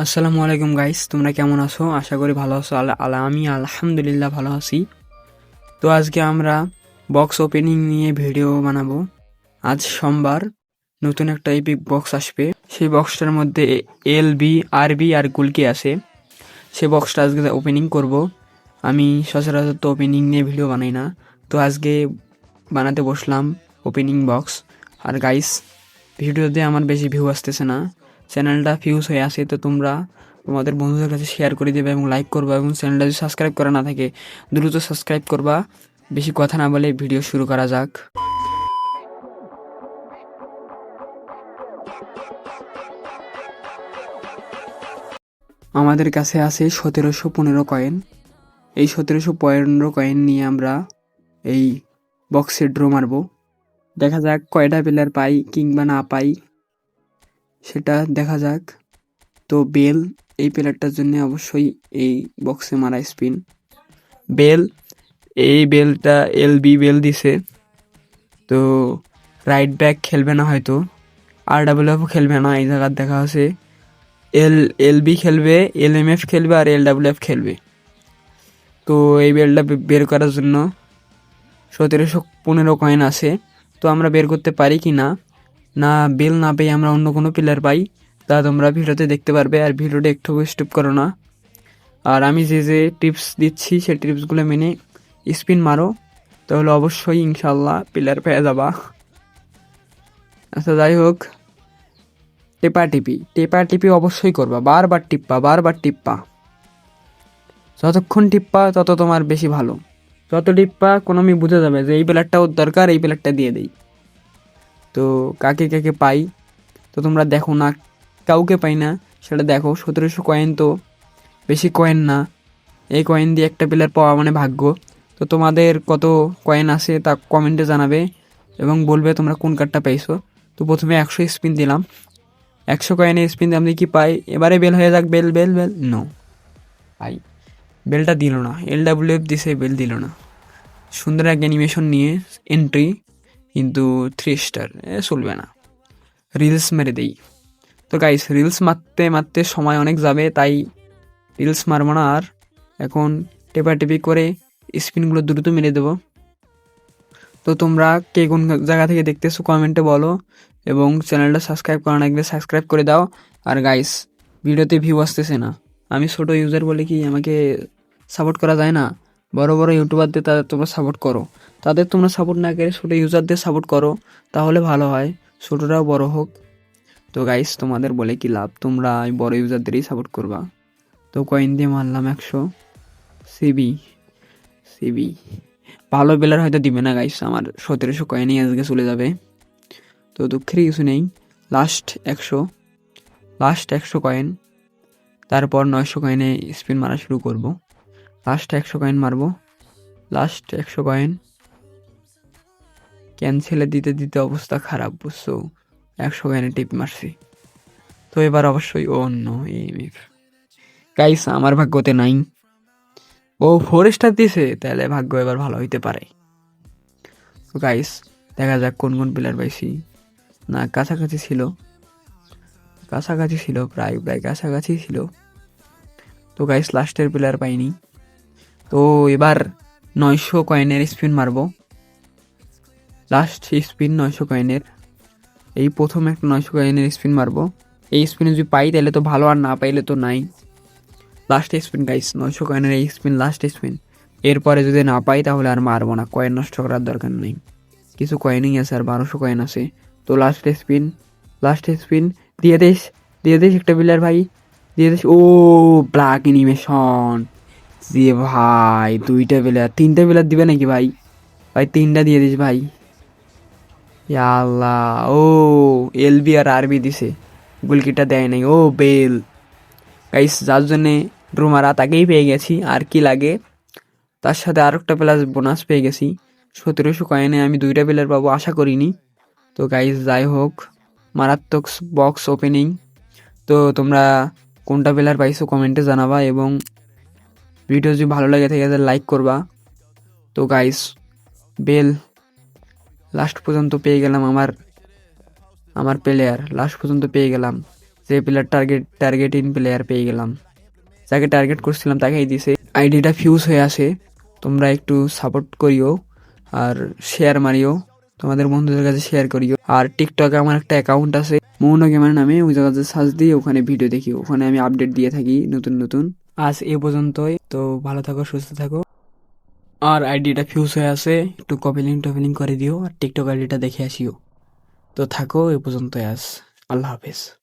আসসালামু আলাইকুম গাইস তোমরা কেমন আছো? আশা করি ভালো আছো। আল্লাহ আমি আলহামদুলিল্লাহ ভালো আছি। তো আজকে আমরা বক্স ওপেনিং নিয়ে ভিডিও বানাবো। আজ সোমবার নতুন একটা এপিক বক্স আসবে। সেই বক্সটার মধ্যে এল বি, আর বি আর গুলকি আছে। সেই বক্সটা আজকে ওপেনিং করব। আমি সচরাচর তো ওপেনিং নিয়ে ভিডিও বানাই না। তো আজকে বানাতে বসলাম ওপেনিং বক্স আর গাইস ভিডিওতে আমার বেশি ভিউ আসতেছে না। চ্যানেলটা ফিউজ হয়ে আসে, তো তোমরা তোমাদের বন্ধুদের কাছে শেয়ার করে দেবে এবং লাইক করবা এবং চ্যানেলটা যদি সাবস্ক্রাইব করা না থাকে, দ্রুত সাবস্ক্রাইব করবা। বেশি কথা না বলে ভিডিও শুরু করা যাক। আমাদের কাছে আছে সতেরোশো পনেরো কয়েন এই সতেরোশো পনেরো কয়েন নিয়ে আমরা এই বক্সে ড্র মারবো। দেখা যাক কয়টা প্লেয়ার পাই কিংবা না পাই। সেটা দেখা যাক। তো বেল, এই প্লেয়ারটার জন্য অবশ্যই এই বক্সে মারা স্পিন বেল, এই বেলটা এল বি বেল দিছে। তো রাইট ব্যাক খেলবে না হয়তো। আর ডাবল এফও খেলবে না, এই জায়গার দেখা আছে এল এল বি খেলবে, এল এম এফ খেলবে আর এল ডাবল এফ খেলবে। তো এই বেলটা বের করার জন্য সতেরোশো পনেরো কয়েন আছে। তো আমরা বের করতে পারি কি না? না বেল না পেয়ে আমরা অন্য কোনো প্লেয়ার পাই, তা তোমরা ভিডিওতে দেখতে পারবে আর ভিডিওটা একটু স্টপ করো না। আর আমি যে যে টিপস দিচ্ছি, সেই টিপসগুলো মেনে স্পিন মারো, তাহলে অবশ্যই ইনশাল্লাহ প্লেয়ার পেয়ে যাবা। আচ্ছা যাই হোক। টেপা টিপি। টেপা টিপি অবশ্যই করবা। বারবার টিপ্পা বারবার টিপ্পা। যতক্ষণ টিপ্পা, তত তোমার বেশি ভালো। যত টিপ্পা, কোনো আমি বুঝে যাবে যে এই প্লেয়ারটা ওর দরকার, এই প্লেয়ারটা দিয়ে দেই। তো কাকে কাকে পাই? তো তোমরা দেখো না, কাউকে পাই না। সেটা দেখো, সতেরোশো কয়েন তো বেশি কয়েন না। এই কয়েন দিয়ে একটা প্লেয়ার পাওয়া মানে ভাগ্য। তো তোমাদের কত কয়েন আছে তা কমেন্টে জানাবে এবং বলবে তোমরা কোন কার্ডটা পাইছো। তো প্রথমে একশো স্পিন দিলাম। একশো কয়েনে স্পিন দিয়ে আমি কি পাই? এবারে বেল হয়ে যাক বেল বেল বেল নো পাই। বেলটা দিল না। এল ডাব্লিউ এফ দিছে বেল দিল না। সুন্দর এক অ্যানিমেশন নিয়ে এন্ট্রি কিন্তু থ্রি স্টার এ চলবে না। রিলস মেরে দেই। তো গাইস রিলস মারতে মারতে সময় অনেক যাবে, তাই রিলস মারবো না। আর এখন টেপাটেপি করে স্পিনগুলো দ্রুত মেরে দেবো। তো তোমরা কে কোন জায়গা থেকে দেখতেছো কমেন্টে বলো এবং চ্যানেলটা সাবস্ক্রাইব করা না গেলে সাবস্ক্রাইব করে দাও। আর গাইস ভিডিওতে ভিউ আসতেছে না। আমি ছোটো ইউজার বলে কি আমাকে সাপোর্ট করা যায় না? বড় বড় ইউটিউবারদের তাদের তোমরা সাপোর্ট করো। তাদের তোমরা সাপোর্ট না করে ছোটো ইউজারদের সাপোর্ট করো, তাহলে ভালো হয়। ছোটোরাও বড় হোক। তো গাইস তোমাদের বলে কি লাভ? তোমরা বড় ইউজারদেরই সাপোর্ট করবা। তো কয়েন দিয়ে মারলাম একশো। সিবি সিবি ভালো বেলার হয়তো দিবে না গাইস আমার সতেরোশো কয়েনই আজকে চলে যাবে। তো দুঃখের কিছু নেই। লাস্ট একশো। লাস্ট একশো কয়েন তারপর নয়শো কয়েনে স্পিন মারা শুরু করব। লাস্ট একশো কয়েন মারবো। লাস্ট একশো কয়েন ক্যান্সেলে দিতে দিতে অবস্থা খারাপ, বুঝছ? একশো কয়েনে টিপ মারছি। তো এবার অবশ্যই অন্য এমএফ গাইস আমার ভাগ্যতে নাই। ও ফোর স্টার দিছে, তাহলে ভাগ্য এবার ভালো হইতে পারে। তো গাইস দেখা যাক কোন কোন প্লেয়ার পাইছি। না, কাছাকাছি ছিল। কাছাকাছি ছিল, প্রায় প্রায় কাছাকাছি ছিল। তো গাইস লাস্টের প্লেয়ার পাইনি। তো এবার নয়শো কয়েনের স্পিন মারবো। লাস্ট স্পিন নয়শো কয়েনের এই প্রথম একটা নয়শো কয়েনের স্পিন মারব। এই স্পিনে যদি পাই তাহলে তো ভালো, আর না পাইলে তো নাই। লাস্ট স্পিন গাইস নয়শো কয়েনের এই স্পিন লাস্ট স্পিন এরপরে যদি না পাই তাহলে আর মারবো না কয়েন নষ্ট করার দরকার নেই। কিছু কয়েনই আছে, আর বারোশো কয়েন আছে। তো লাস্ট স্পিন লাস্ট স্পিন দিয়ে দিস দিয়ে দিস একটা প্লেয়ার ভাই। দিয়ে দিস, ও ব্ল্যাক অ্যানিমেশন যে ভাই, দুইটা প্লেয়ার তিনটা প্লেয়ার দিবে নাকি ভাই? ভাই, তিনটা দিয়ে দিস ভাই। আল্লাহ, ও এলবি আর আরবি দিছে। গুলকিটা দেয় নাই। ও, বেল। গাইস যার জন্যে রুমারা তাকেই পেয়ে গেছি। আর কি লাগে? তার সাথে আর একটা প্লাস বোনাস পেয়ে গেছি। সতেরোশো কয়েনে আমি দুইটা প্লেয়ার পাবো, আশা করিনি। তো গাইস যাই হোক, মারাত্মক বক্স ওপেনিং তো তোমরা কোনটা প্লেয়ার পাইছো কমেন্টে জানাবা এবং ভিডিও যদি ভালো লাগে থাকে লাইক করবা। তো গাইস বেল লাস্ট পর্যন্ত পেয়ে গেলাম আমার আমার প্লেয়ার লাস্ট পর্যন্ত পেয়ে গেলাম। যে player target target in player পেয়ে গেলাম। যাকে টার্গেট করছিলাম, তাকেই দিছে। আইডিটা ফিউজ হয়ে আসে তোমরা একটু সাপোর্ট করিও আর শেয়ার মারিও। তোমাদের বন্ধুদের কাছে শেয়ার করিও। আর টিকটকে আমার একটা অ্যাকাউন্ট আছে মৌন গেমার নামে। ওই জায়গাতে সার্চ দিয়ে ওখানে ভিডিও দেখি ওখানে আমি আপডেট দিয়ে থাকি নতুন নতুন। আজ এ পর্যন্তই। তো ভালো থাকো, সুস্থ থাকো। আর আইডিটা ফিউজ হয়ে আছে, একটু কপিলিং টপিলিং করে দিও, আর টিকটক আইডিটা দেখে আসিও। তো থাকো, এ পর্যন্তই আজ। আল্লাহ হাফেজ।